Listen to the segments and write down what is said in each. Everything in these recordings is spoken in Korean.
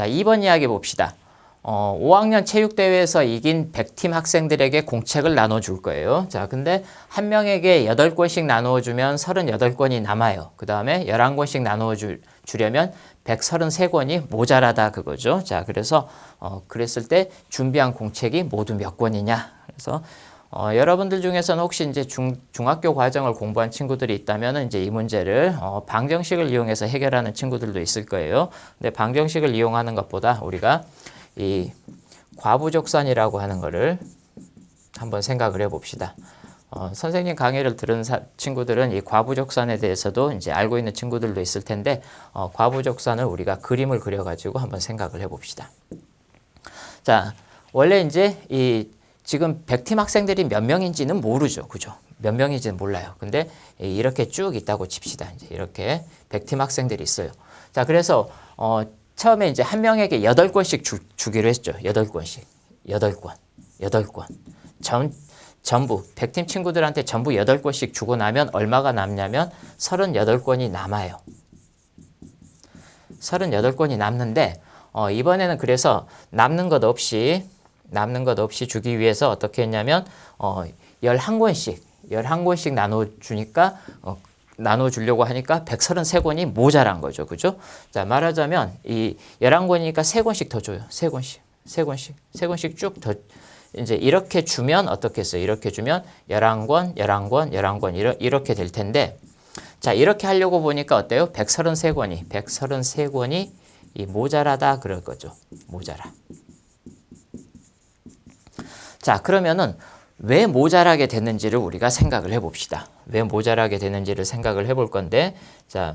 자, 2번 이야기 봅시다. 어, 5학년 체육대회에서 이긴 100팀 학생들에게 공책을 나눠줄 거예요. 자, 근데 한 명에게 8권씩 나누어주면 38권이 남아요. 그 다음에 11권씩 나누어주려면 133권이 모자라다 그거죠. 자, 그래서 어, 그랬을 때 준비한 공책이 모두 몇 권이냐. 그래서 어, 여러분들 중에서는 혹시 이제 중, 중학교 과정을 공부한 친구들이 있다면 이제 이 문제를 어, 방정식을 이용해서 해결하는 친구들도 있을 거예요. 근데 방정식을 이용하는 것보다 우리가 이 과부족선이라고 하는 거를 한번 생각을 해봅시다. 어, 선생님 강의를 들은 사, 친구들은 이 과부족선에 대해서도 이제 알고 있는 친구들도 있을 텐데 어, 과부족선을 우리가 그림을 그려가지고 한번 생각을 해봅시다. 자, 원래 이제 이 지금 100팀 학생들이 몇 명인지는 모르죠. 그죠? 몇 명인지는 몰라요. 근데 이렇게 쭉 있다고 칩시다. 이제 이렇게 100팀 학생들이 있어요. 자, 그래서 어, 처음에 이제 한 명에게 8권씩 주, 주기로 했죠. 8권씩. 8권. 8권. 전, 전부 100팀 친구들한테 전부 8권씩 주고 나면 얼마가 남냐면 38권이 남아요. 38권이 남는데 어, 이번에는 그래서 남는 것 없이 남는 것 없이 주기 위해서 어떻게 했냐면 어, 11권씩 11권씩 나눠 주니까 어, 나눠 주려고 하니까 133권이 모자란 거죠. 그죠? 자, 말하자면 이 11권이니까 3권씩 더 줘요. 3권씩. 3권씩. 3권씩 쭉 더 이제 이렇게 주면 어떻게 했어요? 이렇게 주면 11권, 11권, 11권 이렇게 될 텐데 자, 이렇게 하려고 보니까 어때요? 133권이 133권이 이 모자라다 그럴 거죠. 모자라. 자, 그러면은 왜 모자라게 됐는지를 우리가 생각을 해봅시다. 왜 모자라게 되는지를 생각을 해볼 건데, 자,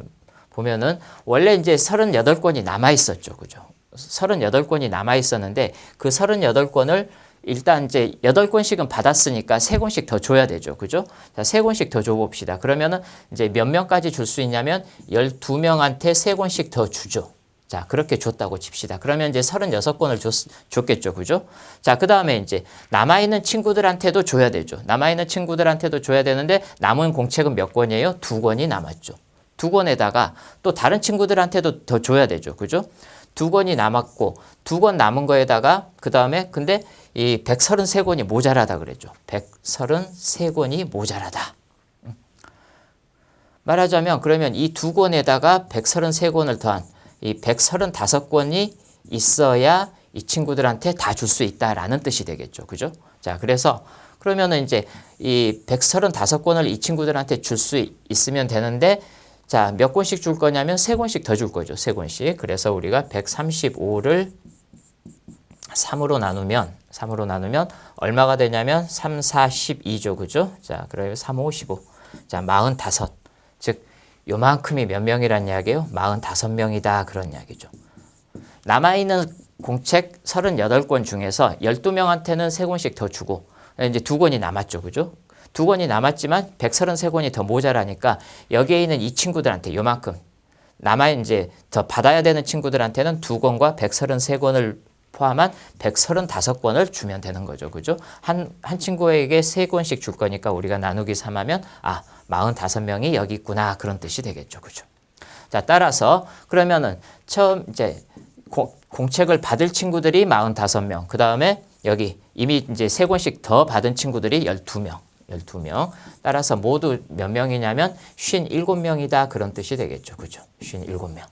보면은 원래 이제 38권이 남아 있었죠. 그죠? 38권이 남아 있었는데 그 38권을 일단 이제 8권씩은 받았으니까 3권씩 더 줘야 되죠. 그죠? 자, 3권씩 더 줘 봅시다. 그러면은 이제 몇 명까지 줄 수 있냐면 12명한테 3권씩 더 주죠. 자, 그렇게 줬다고 칩시다. 그러면 이제 36권을 줬, 줬겠죠. 그죠? 자, 그 다음에 이제 남아있는 친구들한테도 줘야 되죠. 남아있는 친구들한테도 줘야 되는데 남은 공책은 몇 권이에요? 두 권이 남았죠. 두 권에다가 또 다른 친구들한테도 더 줘야 되죠. 그죠? 두 권이 남았고 두 권 남은 거에다가 그 다음에 근데 이 133권이 모자라다 그랬죠. 133권이 모자라다. 말하자면 그러면 이 두 권에다가 133권을 더한 이 135권이 있어야 이 친구들한테 다 줄 수 있다라는 뜻이 되겠죠. 그죠? 자, 그래서 그러면은 이제 이 135권을 이 친구들한테 줄 수 있으면 되는데 자, 몇 권씩 줄 거냐면 세 권씩 더 줄 거죠. 세 권씩. 그래서 우리가 135를 3으로 나누면 3으로 나누면 얼마가 되냐면 3, 4, 12죠. 그죠? 자, 그래요. 3, 5, 15. 자, 45. 즉 요만큼이 몇 명이란 이야기예요? 45명이다. 그런 이야기죠. 남아있는 공책 38권 중에서 12명한테는 3권씩 더 주고 이제 두 권이 남았죠. 그죠? 두 권이 남았지만 133권이 더 모자라니까 여기에 있는 이 친구들한테 요만큼 남아 이제 더 받아야 되는 친구들한테는 두 권과 133권을 포함한 135권을 주면 되는 거죠. 그죠? 한, 한 친구에게 세 권씩 줄 거니까 우리가 나누기 3하면 아, 45명이 여기 있구나. 그런 뜻이 되겠죠. 그죠? 자, 따라서 그러면은 처음 이제 공, 공책을 받을 친구들이 45명. 그 다음에 여기 이미 이제 세 권씩 더 받은 친구들이 12명. 12명. 따라서 모두 몇 명이냐면 57명이다. 그런 뜻이 되겠죠. 그죠? 57명.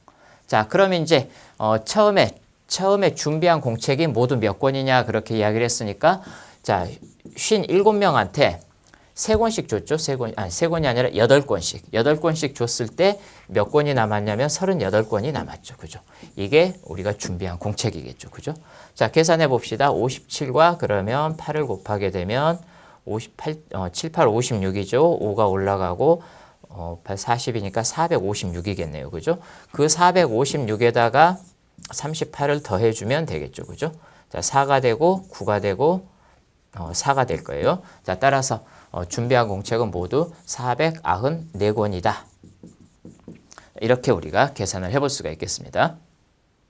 자, 그러면 이제 어, 처음에 처음에 준비한 공책이 모두 몇 권이냐 그렇게 이야기를 했으니까 자, 57명한테 세 권씩 줬죠. 세 권, 아니, 세 권이 아니라 여덟 권씩. 여덟 권씩 줬을 때 몇 권이 남았냐면 38권이 남았죠. 그죠? 이게 우리가 준비한 공책이겠죠. 그죠? 자, 계산해 봅시다. 57과 그러면 8을 곱하게 되면 58, 어, 7, 8, 56이죠. 5가 올라가고, 어, 8, 40이니까 456이겠네요. 그죠? 그 456에다가 38을 더해주면 되겠죠. 그죠? 자, 4가 되고, 9가 되고, 어, 4가 될 거예요. 자, 따라서 어, 준비한 공책은 모두 494권이다. 이렇게 우리가 계산을 해볼 수가 있겠습니다.